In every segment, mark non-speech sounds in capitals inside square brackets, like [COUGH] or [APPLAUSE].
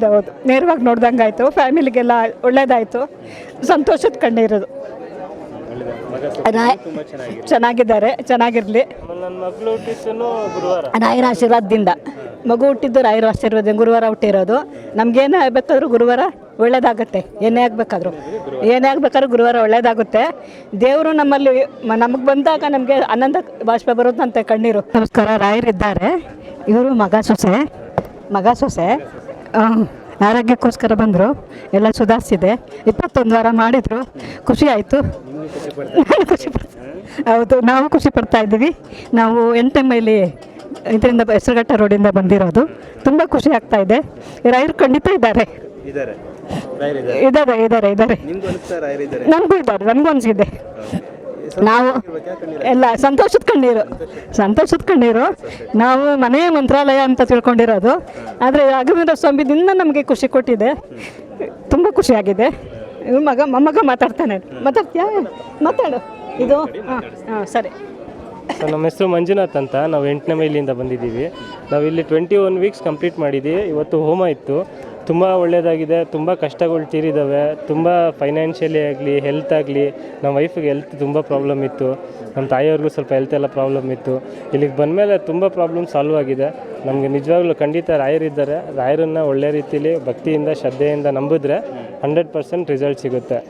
ಹೌದು, ನೇರವಾಗಿ ನೋಡ್ದಂಗೆ ಆಯಿತು ಫ್ಯಾಮಿಲಿಗೆಲ್ಲ ಒಳ್ಳೇದಾಯಿತು, ಸಂತೋಷದ ಕಣ್ಣೀರೋದು. ಇರೋದು ಚೆನ್ನಾಗಿದ್ದಾರೆ, ಚೆನ್ನಾಗಿರಲಿ. ರಾಯರ ಆಶೀರ್ವಾದದಿಂದ. ಮಗು ಹುಟ್ಟಿದ್ದು ರಾಯರ ಆಶೀರ್ವಾದ, ಗುರುವಾರ ಹುಟ್ಟಿರೋದು. ನಮ್ಗೇನೇ ಆಗಬೇಕಾದ್ರೂ ಗುರುವಾರ ಒಳ್ಳೇದಾಗುತ್ತೆ, ಏನೇ ಆಗಬೇಕಾದ್ರೂ. ಏನೇ ಆಗಬೇಕಾದ್ರೂ ಗುರುವಾರ ಒಳ್ಳೇದಾಗುತ್ತೆ. ದೇವರು ನಮ್ಮಲ್ಲಿ, ನಮಗೆ ಬಂದಾಗ ನಮಗೆ ಆನಂದ ಬಾಷ್ಪ ಬರುತ್ತಂತೆ ಕಣ್ಣೀರು. ನಮಸ್ಕಾರ, ರಾಯರಿದ್ದಾರೆ. ಇವರು ಮಗ ಸೊಸೆ ಮಗ ಸೊಸೆ. ಆರೋಗ್ಯಕ್ಕೋಸ್ಕರ ಬಂದರು. ಎಲ್ಲ ಸುಧಾರಿಸಿದೆ. ಇಪ್ಪತ್ತೊಂದು ವಾರ ಮಾಡಿದರು. ಖುಷಿ ಆಯಿತು. [LAUGHS] ಖುಷಿ ಹೌದು ನಾವು ಖುಷಿ ಪಡ್ತಾ ಇದ್ದೀವಿ. ನಾವು ಎಂಟನೇ ಮೈಲಿ ಇದರಿಂದ ಹೆಸರುಘಟ್ಟ ರೋಡಿಂದ ಬಂದಿರೋದು. ತುಂಬ ಖುಷಿ ಆಗ್ತಾ ಇದೆ. ರಾಯರು ಖಂಡಿತ ಇದ್ದಾರೆ. ಇದ್ದಾರೆ. ಇದ್ದಾರೆ ಇದ್ದಾರೆ ನಮಗೂ ಇದ್ದಾರೆ ನಮಗೂ ಅನಿಸಿದೆ. ನಾವು ಎಲ್ಲ ಸಂತೋಷದ ಕಣ್ಣೀರು. ಸಂತೋಷದ ಕಣ್ಣೀರು. ನಾವು ಮನೆ ಮಂತ್ರಾಲಯ ಅಂತ ತಿಳ್ಕೊಂಡಿರೋದು. ಆದರೆ ರಾಘವೇಂದ್ರ ಸ್ವಾಮಿದಿಂದ ನಮಗೆ ಖುಷಿ ಕೊಟ್ಟಿದೆ. ತುಂಬ ಖುಷಿಯಾಗಿದೆ ಮಗ ಮೊಮ್ಮಗ ಮಾತಾಡ್ತಾನೆ. ಮಾತಾಡ್ತೀಯಾ? ಮಾತಾಡು. ಇದು ಹಾಂ ಹಾಂ ಸರಿ. ಸೊ ನಮ್ಮ ಹೆಸರು ಮಂಜುನಾಥ್ ಅಂತ. ನಾವು ಎಂಟನೇ ಮೈಲಿಯಿಂದ ಬಂದಿದ್ದೀವಿ. ನಾವು ಇಲ್ಲಿ ಟ್ವೆಂಟಿ ಒನ್ ವೀಕ್ಸ್ ಕಂಪ್ಲೀಟ್ ಮಾಡಿದ್ದೀವಿ. ಇವತ್ತು ಹೋಮ ಇತ್ತು. ತುಂಬ ಒಳ್ಳೆಯದಾಗಿದೆ ತುಂಬ ಕಷ್ಟಗಳು ತೀರಿದ್ದಾವೆ ತುಂಬ ಫೈನಾನ್ಷಿಯಲಿ ಆಗಲಿ ಹೆಲ್ತ್ ಆಗಲಿ ನಮ್ಮ ವೈಫಿಗೆ ಹೆಲ್ತ್ ತುಂಬ ಪ್ರಾಬ್ಲಮ್ ಇತ್ತು ನಮ್ಮ ತಾಯಿಯವ್ರಿಗೂ ಸ್ವಲ್ಪ ಹೆಲ್ತ್ ಎಲ್ಲ ಪ್ರಾಬ್ಲಮ್ ಇತ್ತು. ಇಲ್ಲಿಗೆ ಬಂದಮೇಲೆ ತುಂಬ ಪ್ರಾಬ್ಲಮ್ ಸಾಲ್ವ್ ಆಗಿದೆ. ನಮಗೆ ನಿಜವಾಗ್ಲೂ ಖಂಡಿತ ರಾಯರಿದ್ದಾರೆ ರಾಯರನ್ನು ಒಳ್ಳೆ ರೀತಿಲಿ ಭಕ್ತಿಯಿಂದ, ಶ್ರದ್ಧೆಯಿಂದ ನಂಬಿದ್ರೆ ಹಂಡ್ರೆಡ್ ಪರ್ಸೆಂಟ್ ರಿಸಲ್ಟ್ ಸಿಗುತ್ತೆ.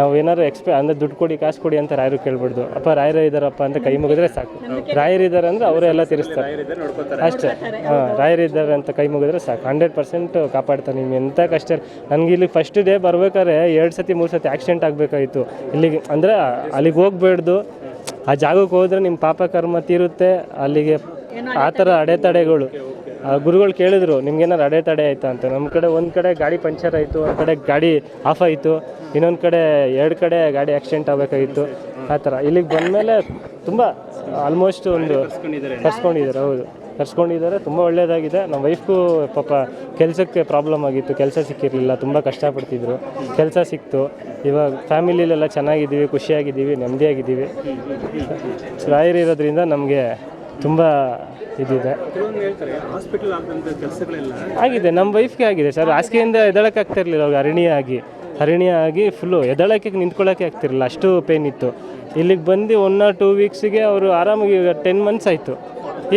ನಾವು ಏನಾದ್ರು ಎಕ್ಸ್ಪೆ ಅಂದರೆ ದುಡ್ಡು ಕೊಡಿ ಕಾಸು ಕೊಡಿ ಅಂತ ರಾಯರು ಕೇಳ್ಬಾರ್ದು ಅಪ್ಪ ರಾಯರ ಇದ್ದಾರಪ್ಪ ಅಂತ ಕೈ ಮುಗಿದ್ರೆ ಸಾಕು. ರಾಯರ್ ಇದ್ದಾರೆ ಅಂದರೆ ಅವರೇ ಎಲ್ಲ ತಿರ್ಸ್ತಾರೆ. ಅಷ್ಟೇ. ಹಾಂ ರಾಯರ್ ಇದ್ದಾರೆ ಅಂತ ಕೈ ಮುಗಿದ್ರೆ ಸಾಕು. ಹಂಡ್ರೆಡ್ ಪರ್ಸೆಂಟ್ ಕಾಪಾಡ್ತಾರೆ. ನಿಮ್ಗೆ ಎಂಥ ಕಷ್ಟ ನನಗೆ ಇಲ್ಲಿ ಫಸ್ಟ್ ಡೇ ಬರ್ಬೇಕಾದ್ರೆ ಎರಡು ಸತಿ ಮೂರು ಸತಿ ಆಕ್ಸಿಡೆಂಟ್ ಆಗಬೇಕಾಯಿತು. ಇಲ್ಲಿಗೆ ಅಂದರೆ ಅಲ್ಲಿಗೆ ಹೋಗ್ಬೇಡ್ದು. ಆ ಜಾಗಕ್ಕೆ ಹೋದ್ರೆ ನಿಮ್ಮ ಪಾಪ ಕರ್ಮ ತೀರುತ್ತೆ. ಅಲ್ಲಿಗೆ ಆ ಥರ ಅಡೆತಡೆಗಳು. ಗುರುಗಳು ಕೇಳಿದ್ರು ನಿಮ್ಗೇನಾರು ಅಡೆತಡೆ ಆಯ್ತಾ? ಅಂತ. ನಮ್ಮ ಕಡೆ ಒಂದು ಕಡೆ ಗಾಡಿ ಪಂಚರ್ ಆಯಿತು ಒಂದು ಕಡೆ ಗಾಡಿ ಆಫ್ ಆಯಿತು ಇನ್ನೊಂದು ಕಡೆ ಎರಡು ಕಡೆ ಗಾಡಿ ಆಕ್ಸಿಡೆಂಟ್ ಆಗಬೇಕಾಗಿತ್ತು. ಆ ಥರ. ಇಲ್ಲಿಗೆ ಬಂದಮೇಲೆ ತುಂಬ ಆಲ್ಮೋಸ್ಟ್ ಒಂದು ಕರ್ಸ್ಕೊಂಡಿದ್ದಾರೆ. ಹೌದು. ಕರ್ಸ್ಕೊಂಡಿದ್ದಾರೆ ತುಂಬ ಒಳ್ಳೆಯದಾಗಿದೆ ನಮ್ಮ ವೈಫ್ಗೂ ಪಾಪ ಕೆಲಸಕ್ಕೆ ಪ್ರಾಬ್ಲಮ್ ಆಗಿತ್ತು ಕೆಲಸ ಸಿಕ್ಕಿರಲಿಲ್ಲ ತುಂಬ ಕಷ್ಟಪಡ್ತಿದ್ರು. ಕೆಲಸ ಸಿಕ್ತು. ಇವಾಗ ಫ್ಯಾಮಿಲಿಲೆಲ್ಲ ಚೆನ್ನಾಗಿದ್ದೀವಿ ಖುಷಿಯಾಗಿದ್ದೀವಿ ನೆಮ್ಮದಿಯಾಗಿದ್ದೀವಿ. ರಾಯರಿರೋದ್ರಿಂದ ನಮಗೆ ತುಂಬ ಇದಿದೆ. ಆಗಿದೆ ನಮ್ಮ ವೈಫ್ಗೆ ಆಗಿದೆ ಸರ್. ಹಾಸಿಗೆಯಿಂದ ಎದಳಕ್ಕೆ ಆಗ್ತಾ ಇರಲಿಲ್ಲ ಅವಾಗ ಹರಿಣಿ ಆಗಿ ಹರಿಣಿ ಆಗಿ ಫುಲ್ಲು ಎದಳಕ್ಕೆ ನಿಂತ್ಕೊಳ್ಳೋಕೆ ಆಗ್ತಿರಲಿಲ್ಲ ಅಷ್ಟು ಪೇನ್ ಇತ್ತು. ಇಲ್ಲಿಗೆ ಬಂದು ಒನ್ ಆರ್ ಟೂ ವೀಕ್ಸಿಗೆ ಅವರು ಆರಾಮಾಗಿ ಈಗ ಟೆನ್ ಮಂತ್ಸ್ ಆಯಿತು.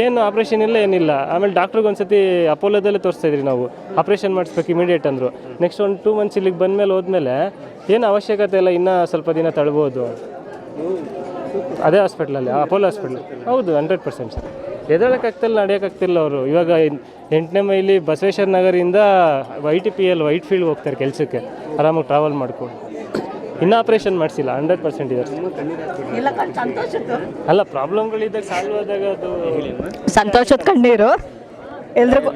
ಏನು ಆಪ್ರೇಷನ್ ಇಲ್ಲ ಏನಿಲ್ಲ. ಆಮೇಲೆ ಡಾಕ್ಟ್ರಿಗೆ ಒಂದು ಸತಿ ಅಪೋಲೋದಲ್ಲೇ ತೋರಿಸ್ತಾ ಇದ್ರಿ ನಾವು. ಆಪ್ರೇಷನ್ ಮಾಡಿಸ್ಬೇಕು ಇಮಿಡಿಯೇಟ್ ಅಂದರು. ನೆಕ್ಸ್ಟ್ ಒಂದು ಟೂ ಮಂತ್ಸ್ ಇಲ್ಲಿಗೆ ಬಂದಮೇಲೆ ಹೋದ್ಮೇಲೆ ಏನು ಅವಶ್ಯಕತೆ ಇಲ್ಲ ಇನ್ನೂ ಸ್ವಲ್ಪ ದಿನ ತಳ್ಬೋದು ಅದೇ ಹಾಸ್ಪಿಟ್ಲಲ್ಲಿ ಅಪೋಲೋ ಹಾಸ್ಪಿಟ್ಲ್ ಹೌದು ಹಂಡ್ರೆಡ್ ಪರ್ಸೆಂಟ್ ಸರ್ ಎದಳಕ್ಕಾಗ್ತಿಲ್ಲ ನಡೆಯೋಕ್ಕಾಗ್ತಿಲ್ಲ ಅವರು. ಇವಾಗ ಎಂಟನೇ ಮೈಲಿ Basaveshwara ನಗರಿಂದ Y T P L Whitefield ಹೋಗ್ತಾರೆ ಕೆಲಸಕ್ಕೆ. ಆರಾಮಾಗಿ ಟ್ರಾವೆಲ್ ಮಾಡ್ಕೊಂಡು. ಇನ್ನೂ ಆಪ್ರೇಷನ್ ಮಾಡಿಸಿಲ್ಲ ಹಂಡ್ರೆಡ್ ಪರ್ಸೆಂಟ್ ಇದೆ ಅಲ್ಲ ಪ್ರಾಬ್ಲಮ್ಗಳಿದ್ದಾಗ ಸಾಲ್ವ್ ಆದಾಗ ಅದು ಸಂತೋಷದ ಕಣ್ಣೀರು. ಎಲ್ರಿಗೂ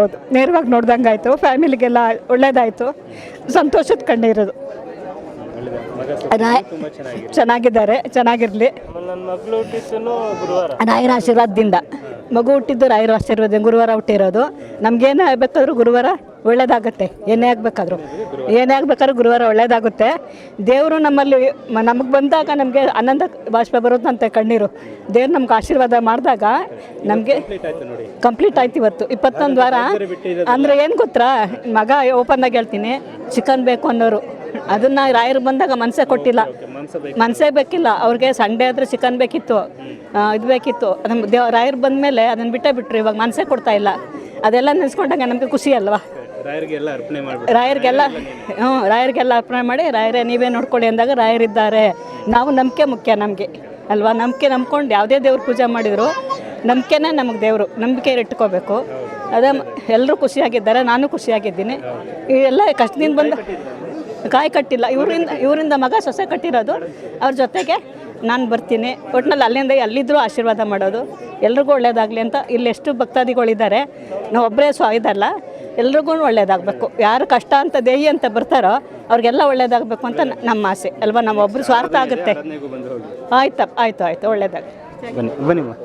ಹೌದು ನೇರವಾಗಿ ನೋಡ್ದಂಗೆ ಆಯಿತು ಫ್ಯಾಮಿಲಿಗೆಲ್ಲ ಒಳ್ಳೇದಾಯಿತು. ಸಂತೋಷದ ಕಣ್ಣೀರೋದು. ರಾಯ್ ಚೆನ್ನಾಗಿದ್ದಾರೆ ಚೆನ್ನಾಗಿರ್ಲಿ. ನನ್ನ ಮಗಳು ಹುಟ್ಟಿದ್ದನು ಗುರುವಾರ. ರಾಯರ ಆಶೀರ್ವಾದದಿಂದ. ಮಗು ಹುಟ್ಟಿದ್ದು ರಾಯರ ಆಶೀರ್ವಾದ ಗುರುವಾರ ಹುಟ್ಟಿರೋದು. ನಮ್ಗೇನು ಬೇಕಾದ್ರೂ ಗುರುವಾರ ಒಳ್ಳೇದಾಗುತ್ತೆ. ಏನೇ ಆಗಬೇಕಾದ್ರೂ. ಏನೇ ಆಗಬೇಕಾದ್ರೂ ಗುರುವಾರ ಒಳ್ಳೇದಾಗುತ್ತೆ. ದೇವರು ನಮ್ಮಲ್ಲಿ ನಮಗೆ ಬಂದಾಗ ನಮಗೆ ಆನಂದ ಬಾಷ್ಪ ಬರುತ್ತಂತೆ ಕಣ್ಣೀರು. ದೇವ್ರು ನಮ್ಗೆ ಆಶೀರ್ವಾದ ಮಾಡಿದಾಗ ನಮಗೆ ಕಂಪ್ಲೀಟ್ ಆಯ್ತು ಇವತ್ತು. ಇಪ್ಪತ್ತೊಂದು ವಾರ. ಅಂದರೆ ಏನು ಗೊತ್ತಾ? ಮಗ ಓಪನ್ ಆಗಿ ಹೇಳ್ತೀನಿ. ಚಿಕನ್ ಬೇಕು ಅನ್ನೋರು. ಅದನ್ನ ರಾಯರು ಬಂದಾಗ ಮನಸ್ಸೇ ಕೊಟ್ಟಿಲ್ಲ. ಮನಸ್ಸೇ ಬೇಕಿಲ್ಲ. ಅವ್ರಿಗೆ ಸಂಡೇ ಆದರೆ ಚಿಕನ್ ಬೇಕಿತ್ತು. ಇದು ಬೇಕಿತ್ತು. ನಮ್ಮ ದೇವ, ರಾಯರು ಬಂದಮೇಲೆ ಅದನ್ನು ಬಿಟ್ಟೇ ಬಿಟ್ಟರು ಇವಾಗ ಮನಸ್ಸೇ ಕೊಡ್ತಾ ಇಲ್ಲ. ಅದೆಲ್ಲ ನೆನೆಸ್ಕೊಂಡಾಗ ನಮಗೆ ಖುಷಿ ಅಲ್ವಾ? ರಾಯರಿಗೆಲ್ಲ ಅರ್ಪಣೆ ರಾಯರಿಗೆಲ್ಲ ಹ್ಞೂ ರಾಯರಿಗೆಲ್ಲ ಅರ್ಪಣೆ ಮಾಡಿ ರಾಯರೇ ನೀವೇ ನೋಡ್ಕೊಳ್ಳಿ ಅಂದಾಗ ರಾಯರಿದ್ದಾರೆ. ನಾವು ನಂಬಿಕೆ ಮುಖ್ಯ ನಮಗೆ ಅಲ್ವಾ? ನಂಬಿಕೆ ನಂಬ್ಕೊಂಡು ಯಾವುದೇ ದೇವ್ರ ಪೂಜೆ ಮಾಡಿದ್ರು ನಂಬಿಕೆನೇ ನಮಗೆ ದೇವರು ನಂಬಿಕೆ ಇಟ್ಕೋಬೇಕು. ಅದೇ ಎಲ್ಲರೂ ಖುಷಿಯಾಗಿದ್ದಾರೆ ನಾನು ಖುಷಿಯಾಗಿದ್ದೀನಿ. ಈ ಎಲ್ಲ ಕಷ್ಟದಿಂದ ಬಂದು ಕಾಯಿ ಕಟ್ಟಿಲ್ಲ ಇವರಿಂದ ಇವರಿಂದ ಮಗ ಸೊಸೆ ಕಟ್ಟಿರೋದು ಅವ್ರ ಜೊತೆಗೆ ನಾನು ಬರ್ತೀನಿ. ಒಟ್ನಲ್ಲಿ ಅಲ್ಲಿಂದ ಅಲ್ಲಿದ್ದರೂ ಆಶೀರ್ವಾದ ಮಾಡೋದು ಎಲ್ರಿಗೂ ಒಳ್ಳೇದಾಗಲಿ ಅಂತ ಇಲ್ಲಿ ಎಷ್ಟು ಭಕ್ತಾದಿಗಳಿದ್ದಾರೆ ನಾವು ಒಬ್ಬರೇ ಸ್ವ ಇದಲ್ಲ ಎಲ್ರಿಗೂ ಒಳ್ಳೇದಾಗಬೇಕು. ಯಾರು ಕಷ್ಟ ಅಂತ ದೇಹಿ ಅಂತ ಬರ್ತಾರೋ ಅವ್ರಿಗೆಲ್ಲ ಒಳ್ಳೇದಾಗಬೇಕು ಅಂತ ನಮ್ಮ ಆಸೆ. ಅಲ್ವಾ? ನಮ್ಮ ಒಬ್ಬರು ಸ್ವಾರ್ಥ ಆಗುತ್ತೆ. ಆಯ್ತಪ್ಪ ಆಯಿತು ಆಯಿತು. ಒಳ್ಳೇದಾಗ ಬನ್ನಿ ನೀವು